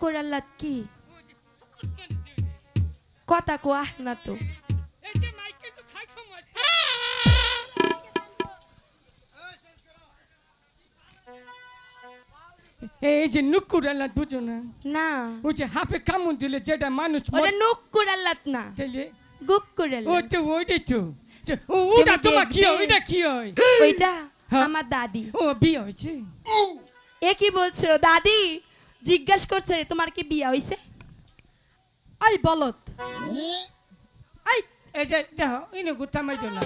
কুরাল্লাত কি? কথা কোয়া না তো। এই যে নুকুর আল্লাহ বুঝো না? না। ওই যে হাফে কামড় দিলে যেটা মানুষ ওটা নুক কুরাল্লাত না। দিলে গুক কুরাল্লাত ও তো ওইটাই তো। ও ওটা তুমি তোমার কি হয়। ওইটা কি হয় ওইটা। আমার দাদি ও বিয়ে হয়েছে এ কি বলছো দাদি জিজ্ঞাসা করছে তোমার কি বিয়া হইছে আই বলত আই এই যে দেখো ইনে গুতা মাইতো না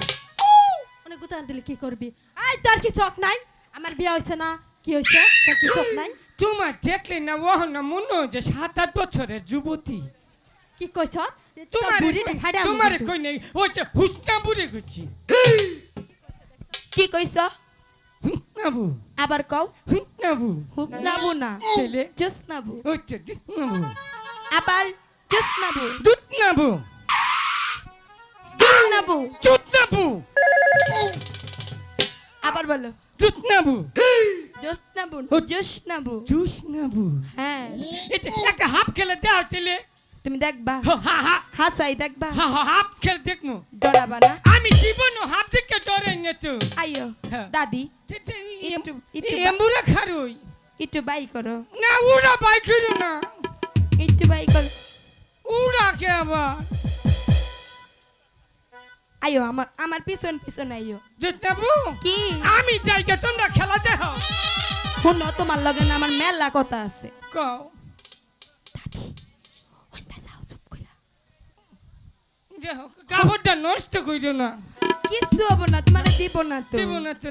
অনেক গুতান দিলে কি করবি আই তোর কি চোখ নাই আমার বিয়া হইছে না কি হইছে তোর কি চোখ নাই তোমার দেখলে না ওহ না মনে হয় যে সাত আট বছরের যুবতী কি কইছ তোমার তোমার কই নেই? ওই হুসনা বুড়ে গেছি কি কইছ? নাবু আবার কও? নাবু হুক নাবু না। ছেলে। জুসনাবু ওই আবার জুস নাবু দুধ নাবু জুস নাবু চুত নাবু আবার বলো। দুধ নাবু জুস নাবু ও। জুস নাবু হ্যাঁ। এই যে একটা হাফ খেলে দেওয়া ছেলে। তুমি দেখবা। হাসাই দেখবা। হাফ খেল দেখনো ডরাবা না। আমি জীবনও হাফ দিকে ডরে না তো। আইও। দাদি এমবুরা খারুই। একটু বাই করো। না উড়া বাই করো না। একটু বাই করো। উড়া কে আবার? আইও আমার আমার পিছন পিছন আইও দুধ কি? আমি জায়গা তোমরা খেলা দেহ শুনো তোমার লগে না আমার মেলা কথা আছে। কও দাদি ওইটা যাও চুপ কইরা কাপড়টা নষ্ট কইরো না। কিচ্ছু হব না তোমার দিব না তো। দেব না তো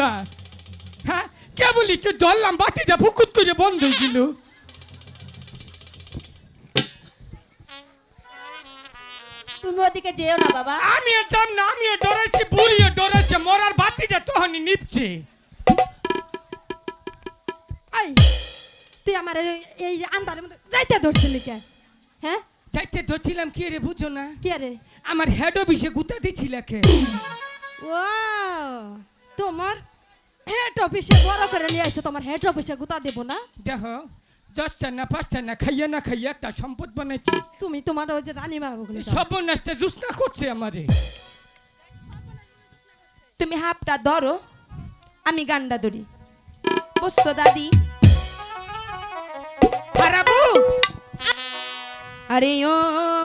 না। হ্যাঁ কে বলি তুই ধরলাম বাতিটা ফুকুত করে বন্ধ হয়ে তুমি ওদিকে যেও না বাবা। আমিও যাম না আমিও ডরাইছি বুড়িও ডরাইছে মরার বাতিটা তখনই নিপছে। আই তুই আমার এই- আন্ধারের মধ্যে যাইতে ধরছিলি কে? হ্যাঁ? চাইতে ধরছিলাম কি রে বুঝো না? কি রে? আমার হেড অফিসে গুতা দিছিল কে ও তোমার হেড অফিসে বড় করে নিয়ে আসছে তোমার হেড অফিসে গুতা দেব না? দেখো দশটা না পাঁচটা না খাইয়া না খাইয়া একটা সম্পদ বানাইছি। তুমি তোমার ওই যে রানী মা সর্বনাশটা জুসনা করছে আমারে। তুমি হাফটা ধরো আমি গান্ডা ধরি। বুঝছ দাদি। আরে ও।